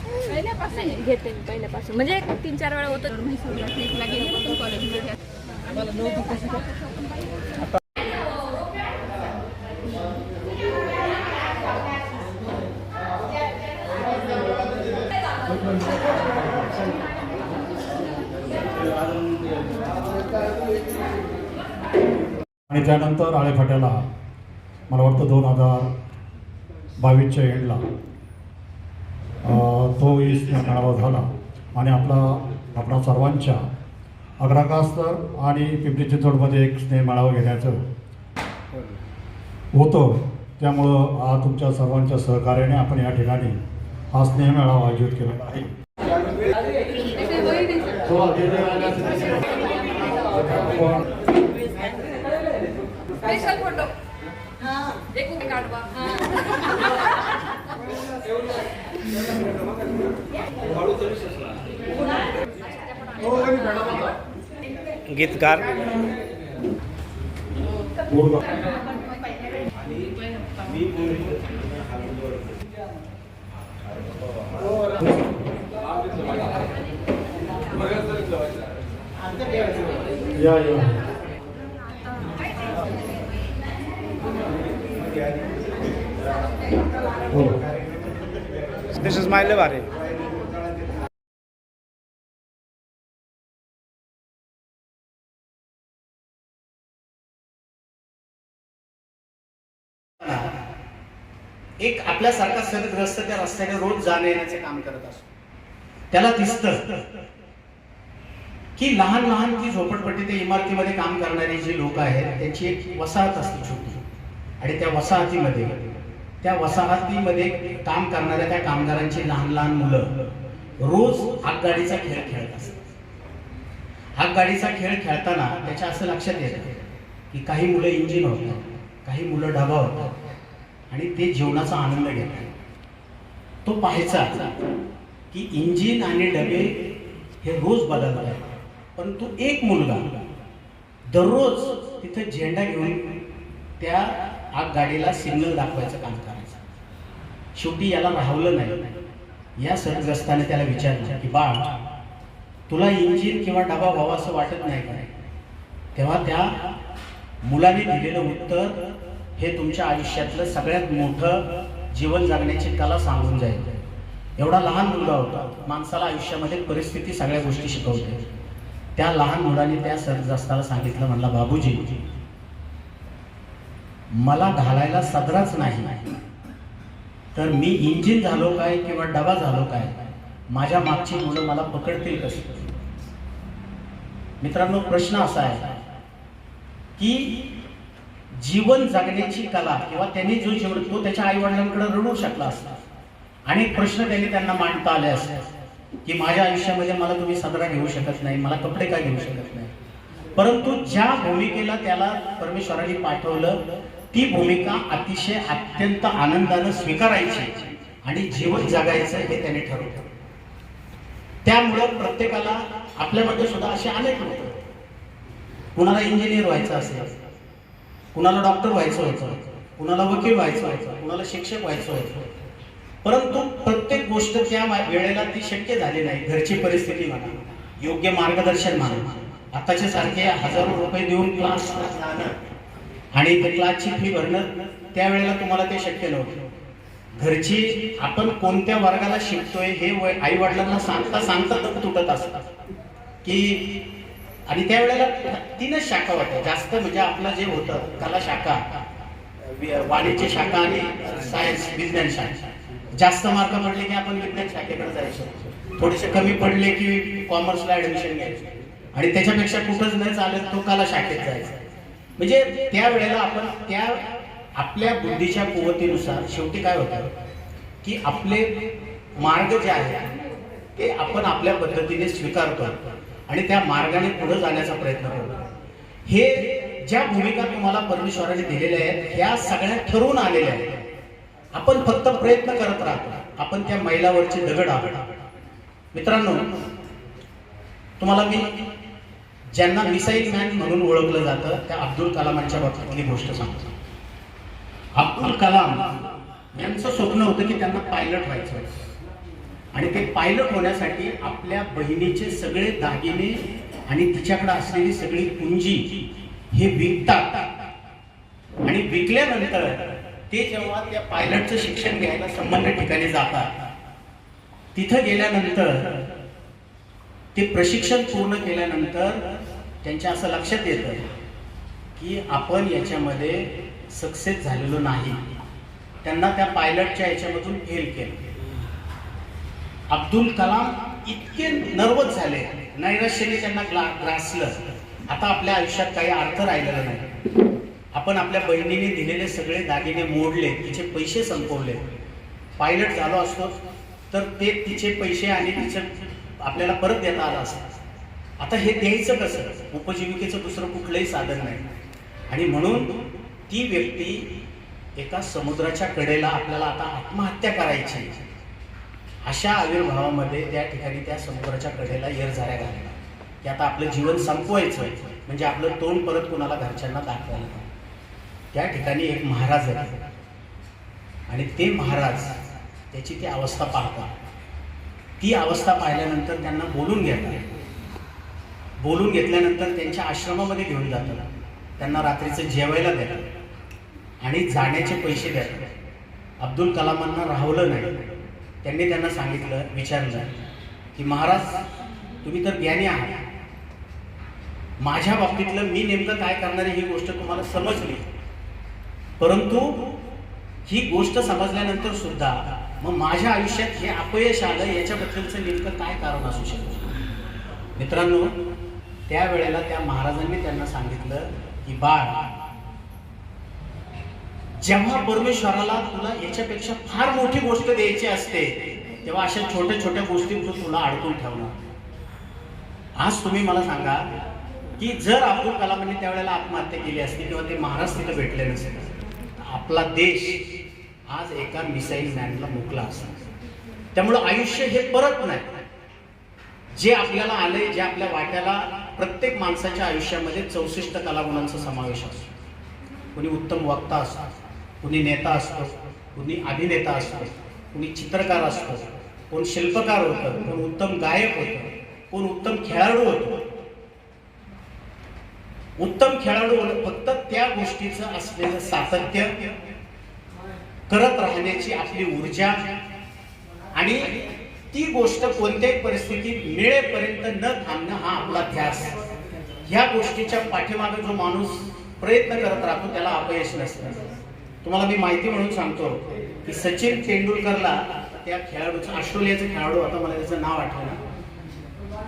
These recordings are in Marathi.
पहिल्यापासून घेते मी पहिल्यापासून. म्हणजे तीन चार वेळा होतं. म्हैसूरला गेले पण कॉलेजमध्ये आणि त्यानंतर आळेफाट्याला मला वाटतं दोन हजार बावीसच्या एंडला तो ही मेळावा झाला आणि आपला आपणा सर्वांच्या अग्रकास्तर आणि पिंपरी चिंचवडमध्ये एक स्नेह मेळावा घेण्याचं होतं. त्यामुळं आज तुमच्या सर्वांच्या सहकार्याने आपण या ठिकाणी हा स्नेह मेळावा आयोजित केलेला आहे. हो, स्पेशल फोटो. देखू मी काढवा गीतकार. या या. दिस इज माय एक आपल्यासारखा सदग्रस्त त्या रस्त्याने रोज जाणे येण्याचे काम करत असतो. त्याला दिसत की लहान लहान जी झोपडपट्टी ते इमारतीमध्ये काम करणारे जे लोक आहेत त्यांची एक वसाहत असते छोटी. आणि त्या वसाहतीमध्ये त्या वसाहतीमध्ये काम करणाऱ्या त्या कामगारांची लहान लहान मुलं रोज हातगाडीचा खेळ खेळत असतात. हातगाडीचा खेळ खेळताना त्याच्या असं लक्षात येतं की काही मुलं इंजिन होतात काही मुलं डबा होतात आणि ते जीवनाचा आनंद घेतात. तो पाहायचा की इंजिन आणि डबे हे रोज बदलत आहेत परंतु एक मुलगा दररोज तिथं झेंडा घेऊन त्या आगगाडीला सिग्नल दाखवायचं काम करायचं. शेवटी याला राहवलं नाही. या सरग्रस्ताने त्याला विचारलं की बाळ तुला इंजिन किंवा डबा व्हावा असं वाटत नाही का? तेव्हा त्या मुलाने दिलेलं उत्तर हे तुमच्या आयुष्यातलं सगळ्यात मोठं जीवन जगण्याची कला सांगून जाईल. एवढा लहान मुलगा होता. माणसाला आयुष्यामध्ये परिस्थिती सगळ्या गोष्टी शिकवते. त्या लहान मुलाने त्या सरग्रस्ताला सांगितलं म्हणला बाबूजी मला घालायला सदराच नाही. तर मी इंजिन झालो काय किंवा डबा झालो काय माझ्या मागची मुलं मला पकडतील कशी? मित्रांनो प्रश्न असा आहे की जीवन जगण्याची कला किंवा त्यांनी जो जीवन तो त्याच्या आई वडिलांकडे रडू शकला असता. अनेक प्रश्न त्यांनी त्यांना मांडता आले असते की माझ्या आयुष्यामध्ये मला तुम्ही सदरा घेऊ शकत नाही मला कपडे काय घेऊ शकत नाही? परंतु ज्या भूमिकेला त्याला परमेश्वराने पाठवलं ती भूमिका अतिशय अत्यंत आनंदानं स्वीकारायची आणि जीवन जगायचं हे त्याने ठरवलं. त्यामुळं प्रत्येकाला आपल्यामध्ये सुद्धा असे अनेक लोक कुणाला इंजिनियर व्हायचं असेल कुणाला डॉक्टर व्हायचं होतं कुणाला वकील व्हायचं व्हायचं कुणाला शिक्षक व्हायचं होतं. परंतु प्रत्येक गोष्ट त्या वेळेला ती शक्य झाली नाही. घरची परिस्थिती म्हणा योग्य मार्गदर्शन म्हणा. आताच्या सारखे हजारो रुपये देऊन क्लास जाणं आणि ते क्लासची फी भरणं त्यावेळेला तुम्हाला ते शक्य नव्हतं. घरची आपण कोणत्या वर्गाला शिकतोय हे आई वडिलांना सांगता सांगता तर तुटत असतात की आणि त्यावेळेला तीनच शाखा होत्या. जास्त म्हणजे आपलं जे होतं कला शाखा वाणिज्य शाखा आणि सायन्स विज्ञान शाखा. जास्त मार्क पडले की आपण विज्ञान शाखेकडे जायचो. थोडेसे कमी पडले की कॉमर्सला ऍडमिशन घ्यायचं. आणि त्याच्यापेक्षा कुठंच नाही चालत तो कला शाखेत जायचा. म्हणजे त्यावेळेला आपण त्या आपल्या बुद्धीच्या कुवतीनुसार शेवटी काय होतं? की आपले मार्ग जे आहेत ते आपण आपल्या पद्धतीने स्वीकारतो आणि त्या मार्गाने पुढे जाण्याचा प्रयत्न करतो. हे ज्या भूमिका तुम्हाला परमेश्वराने दिलेल्या आहेत ह्या सगळ्या ठरवून आलेल्या आहेत. आपण फक्त प्रयत्न करत राहतो. आपण त्या मैलावरचे दगड आहोत. मित्रांनो तुम्हाला मी ज्यांना मिसाईल मॅन म्हणून ओळखलं जातं त्या अब्दुल कलामांच्या बाबतीतली गोष्ट सांगतो. अब्दुल कलाम यांचं स्वप्न होतं की त्यांना पायलट व्हायचं आणि ते पायलट होण्यासाठी आपल्या बहिणीचे सगळे दागिने आणि तिच्याकडे असलेली सगळी पुंजी हे विकतात. आणि विकल्यानंतर ते जेव्हा त्या पायलटचं शिक्षण घ्यायला संबंध ठिकाणी जातात तिथं गेल्यानंतर ते प्रशिक्षण पूर्ण केल्यानंतर त्यांच्या असं लक्षात येतं की आपण याच्यामध्ये सक्सेस झालेलो नाही. त्यांना त्या पायलटच्या याच्यामधून फेल केलं. अब्दुल कलाम इतके नर्वस झाले. नैराश्याने त्यांना ग्ला ग्रासलं. आता आपल्या आयुष्यात काही अर्थ राहिलेला नाही. आपण आपल्या बहिणीने दिलेले सगळे दागिने मोडले तिचे पैसे संपवले. पायलट झालो असतो तर ते तिचे पैसे आणि तिचं आपल्याला परत देता आलं असं. आता हे द्यायचं कसं? उपजीविकेचं दुसरं कुठलंही साधन नाही. आणि म्हणून ती व्यक्ती एका समुद्राच्या कडेला आपल्याला आता आत्महत्या करायची. अशा आविर्भावामध्ये त्या ठिकाणी त्या समुद्राच्या कडेला येर झाल्या की आता आपलं जीवन संपवायचं म्हणजे आपलं तोंड परत कोणाला घरच्यांना दाखवायला त्या ठिकाणी एक महाराज आहे आणि ते महाराज त्याची ती अवस्था पाहतात. ती अवस्था पाहिल्यानंतर त्यांना बोलून घ्यायला बोलून घेतल्यानंतर त्यांच्या आश्रमामध्ये घेऊन जातात त्यांना रात्रीचं जेवायला देतात आणि जाण्याचे पैसे देतात अब्दुल कलामांना राहवलं नाही. त्यांनी त्यांना सांगितलं विचारलं की महाराज तुम्ही तर ज्ञानी आहात. माझ्या बाबतीतलं मी नेमकं काय करणार आहे ही गोष्ट तुम्हाला समजली. परंतु ही गोष्ट समजल्यानंतर सुद्धा मग माझ्या आयुष्यात हे अपयश आलं याच्याबद्दलचं नेमकं काय कारण असू शकतं? मित्रांनो त्यावेळेला त्या महाराजांनी त्यांना सांगितलं की बाळ जेव्हा परमेश्वराला तुला याच्यापेक्षा फार मोठी गोष्ट द्यायची असते तेव्हा अशा छोट्या छोट्या गोष्टी तुला अडकून ठेवणार. आज तुम्ही मला सांगा की जर अब्दुल कलामांनी त्यावेळेला आत्महत्या केली असती किंवा ते महाराज तिथं भेटले नसेल आपला देश आज एका मिसाईल मॅनला मुकला असता त्यामुळं आयुष्य हे परत नाही. जे आपल्याला आले जे आपल्या वाट्याला प्रत्येक माणसाच्या आयुष्यामध्ये चौसष्ट कलागुणांचा समावेश असतो. कुणी उत्तम वक्ता असतो कुणी नेता असतो कुणी अभिनेता असतो कुणी चित्रकार असतो कोण शिल्पकार होतं कोण उत्तम गायक होतं कोण उत्तम खेळाडू होतो. उत्तम खेळाडू फक्त त्या गोष्टीचं असलेलं सातत्य करत राहण्याची आपली ऊर्जा. आणि ती गोष्ट कोणत्याही परिस्थितीत मिळेपर्यंत न थांबणं हा आपला ध्यास ह्या गोष्टीच्या पाठीमागे जो माणूस प्रयत्न करत राहतो त्याला अपयश नसतं. तुम्हाला मी माहिती म्हणून सांगतो की सचिन तेंडुलकरला त्या खेळाडूचं ऑस्ट्रेलियाचा खेळाडू आता मला त्याचं नाव आठवलं.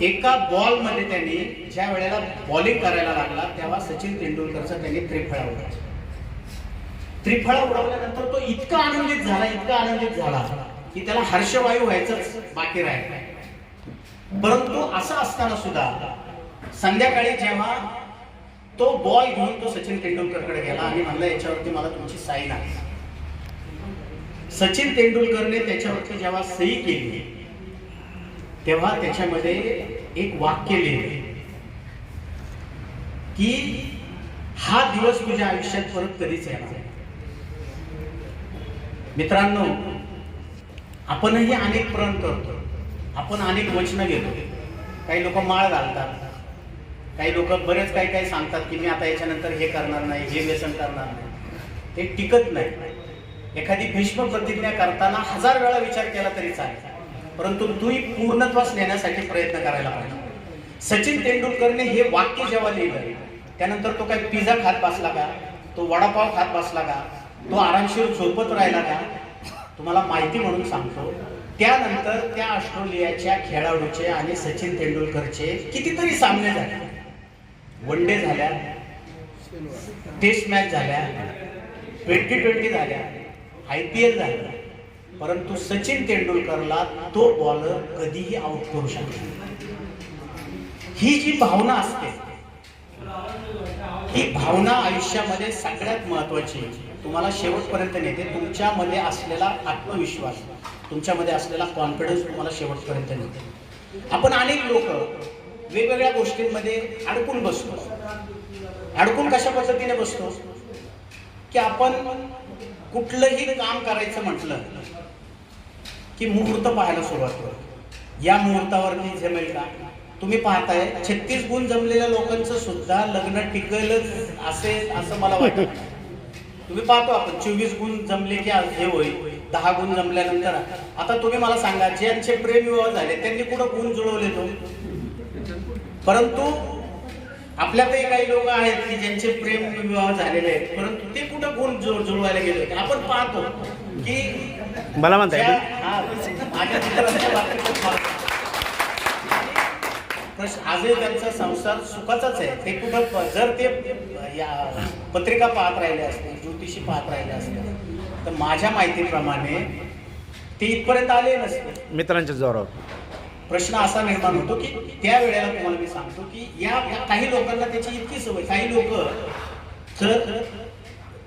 एका बॉलमध्ये त्यांनी ज्या वेळेला बॉलिंग करायला लागला तेव्हा सचिन तेंडुलकरचा त्यांनी त्रिफळा उडवला त्रिफळा उडवल्यानंतर तो इतका आनंदित झाला इतका आनंदित झाला की त्याला हर्षवायू व्हायचंच बाकी राहिलं परंतु असं असताना सुद्धा संध्याकाळी जेव्हा तो बॉल घेऊन तो सचिन तेंडुलकरकडे गेला आणि म्हणला याच्यावरती मला तुमची साई नाही सचिन तेंडुलकरने त्याच्यावरती जेव्हा सही केली तेव्हा त्याच्यामध्ये एक वाक्य लिहिले की हा दिवस तुझ्या आयुष्यात परत कधीच येणार नाही. मित्रांनो आपणही अनेक प्रण करतो. आपण अनेक वचनं घेतो. काही लोक माळ घालतात. काही लोक बरेच काही काही सांगतात की मी आता याच्यानंतर हे करणार नाही हे व्यसन करणार नाही. ते टिकत नाही. एखादी भीष्म प्रतिज्ञा करताना हजार वेळा विचार केला तरी चालेल. परंतु तूही पूर्णत्वास नेण्यासाठी प्रयत्न करायला पाहिजे. सचिन तेंडुलकरने हे वाक्य जेव्हा लिहिलं त्यानंतर तो काही पिझ्झा खात बसला का? तो वडापाव खात बसला का? तो आरामशीर झोपत राहिला का? तुम्हाला माहिती म्हणून सांगतो. त्यानंतर त्या ऑस्ट्रेलियाच्या खेळाडूचे आणि सचिन तेंडुलकरचे कितीतरी सामने झाले. वन डे झाल्या. टेस्ट मॅच झाल्या. ट्वेंटी ट्वेंटी झाल्या. आय पी एल झाल्या परंतु सचिन तेंडुलकरला तो बॉलर कधीही आउट करू शकतो ही जी भावना असते ही भावना आयुष्यामध्ये सगळ्यात महत्वाची आहे. तुम्हाला शेवटपर्यंत नेते तुमच्यामध्ये असलेला आत्मविश्वास तुमच्यामध्ये असलेला कॉन्फिडन्स तुम्हाला शेवटपर्यंत नेते. आपण अनेक लोक वेगवेगळ्या गोष्टींमध्ये अडकून बसतो. अडकून कशा पद्धतीने बसतो? की आपण कुठलंही काम करायचं म्हटलं की मुहूर्त पाहायला सुरुवात करतो या मुहूर्तावरती जमेल का? तुम्ही पाहताय छत्तीस गुण जमलेल्या लोकांचं सुद्धा लग्न टिकेलच असे असं मला वाटतं. तुम्ही पाहतो आपण चोवीस गुण जमले की आज हे होईल दहा गुण जमल्यानंतर. आता तुम्ही मला सांगा ज्यांचे प्रेम विवाह झाले त्यांनी कुठं गुण जुळवले तो? परंतु आपल्यातही काही लोक आहेत की ज्यांचे प्रेम विवाह झालेले आहेत परंतु ते कुठं गुण जुळ- जुळवायला गेले आपण पाहतो की मला म्हणता ज्या- येईल हा, माझ्या प्रश्न- आजही त्यांचा संसार सुखाचाच आहे. ते कुठं जर ते या पत्रिका पाहत राहिले असते ज्योतिषी पाहत राहिले असते तर माझ्या माहितीप्रमाणे ते इथपर्यंत आले नसते. मित्रांच्या जोरावर. प्रश्न असा निर्माण होतो की त्या वेळेला तुम्हाला मी सांगतो की या काही लोकांना त्याची इतकी सवय काही लोक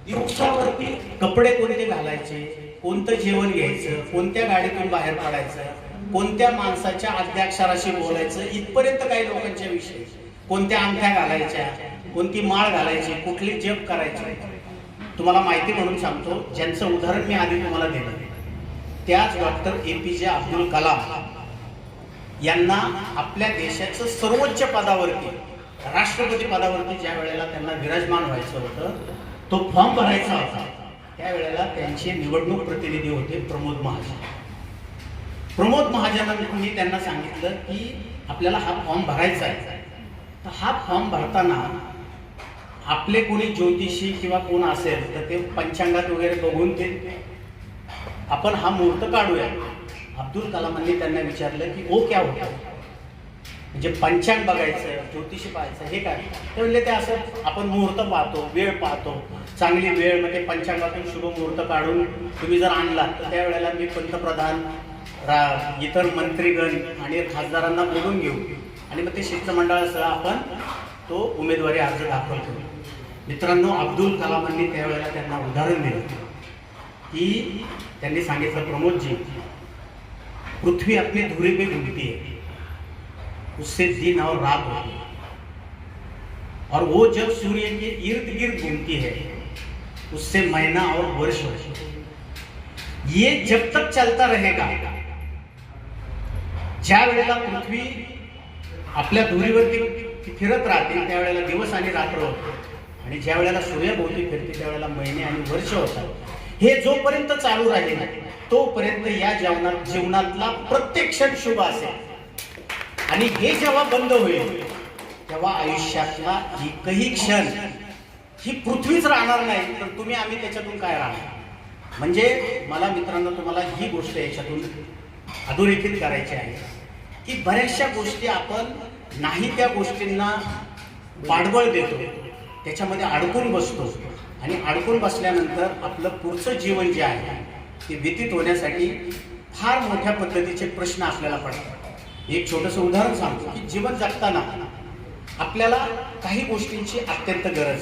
दिवसावरती कपडे कोणते घालायचे कोणतं जेवण घ्यायचं कोणत्या गाडीतून बाहेर पडायचं कोणत्या माणसाच्या अध्याक्षराशी बोलायचं? इथपर्यंत काही लोकांच्या विषयी. कोणत्या अंगठ्या घालायच्या? कोणती माळ घालायची? कुठली जप करायची? तुम्हाला माहिती म्हणून सांगतो ज्यांचं उदाहरण मी आधी तुम्हाला दिलं. त्याच डॉक्टर ए पी जे अब्दुल कलाम यांना आपल्या देशाचं सर्वोच्च पदावरती राष्ट्रपती पदावरती ज्या वेळेला त्यांना विराजमान व्हायचं होतं तो फॉर्म भरायचा होता. त्यावेळेला त्यांचे निवडणूक प्रतिनिधी होते प्रमोद महाजन. प्रमोद महाजनांनी त्यांना सांगितलं की आपल्याला हा फॉर्म भरायचा आहे. तर हा फॉर्म भरताना आपले कोणी ज्योतिषी किंवा कोण असेल तर ते पंचांगात वगैरे बघून ते आपण हा मुहूर्त काढूया. अब्दुल कलामांनी त्यांना विचारलं की ओ क्या होतं? म्हणजे पंचांग बघायचं ज्योतिषी पाहायचं हे काय? ते म्हणजे ते असं आपण मुहूर्त पाहतो वेळ पाहतो. चांगली वेळ म्हणजे पंचांगातून शुभ मुहूर्त काढून तुम्ही जर आणला तर त्यावेळेला मी पंतप्रधान रा इतर मंत्रीगण आणि खासदारांना बोलून घेऊ. आणि मग ते शिष्टमंडळासह आपण तो उमेदवारी अर्ज दाखल करू. मित्रांनो अब्दुल कलामांनी त्यावेळेला त्यांना उदाहरण दिलं. की त्यांनी सांगितलं प्रमोदजी पृथ्वी आपली धुरी पे घूमती है उससे दिन और रात होती है. और वो जब सूर्य के इर्द गिर्द घूमती है उससे महीना और वर्ष होती ये जब तक चलता रहेगा ज्या वेळेला पृथ्वी आपल्या धुरीवरती फिरत राहते त्यावेळेला दिवस आणि रात्र होतो. आणि ज्या वेळेला सूर्यभोवती फिरते त्यावेळेला महिने आणि वर्ष होतात. हे जोपर्यंत चालू राहील तोपर्यंत या जीवनात जीवनातला प्रत्येक क्षण शुभ असेल. आणि हे जेव्हा बंद होईल तेव्हा आयुष्यातला एकही क्षण ही पृथ्वीच राहणार नाही. तर तुम्ही आम्ही त्याच्यातून काय राहणार? म्हणजे मला मित्रांनो तुम्हाला ही गोष्ट याच्यातून अधोरेखित करायची आहे. की बऱ्याचशा गोष्टी आपण नाही त्या गोष्टींना पाठबळ देतो. त्याच्यामध्ये अडकून बसतो. आणि अडकून बसल्यानंतर आपलं पुढचं जीवन जे आहे ते व्यतीत होण्यासाठी फार मोठ्या पद्धतीचे प्रश्न आपल्याला पडतात. एक छोटंसं उदाहरण सांगतो की जीवन जगताना आपल्याला काही गोष्टींची अत्यंत गरज आहे.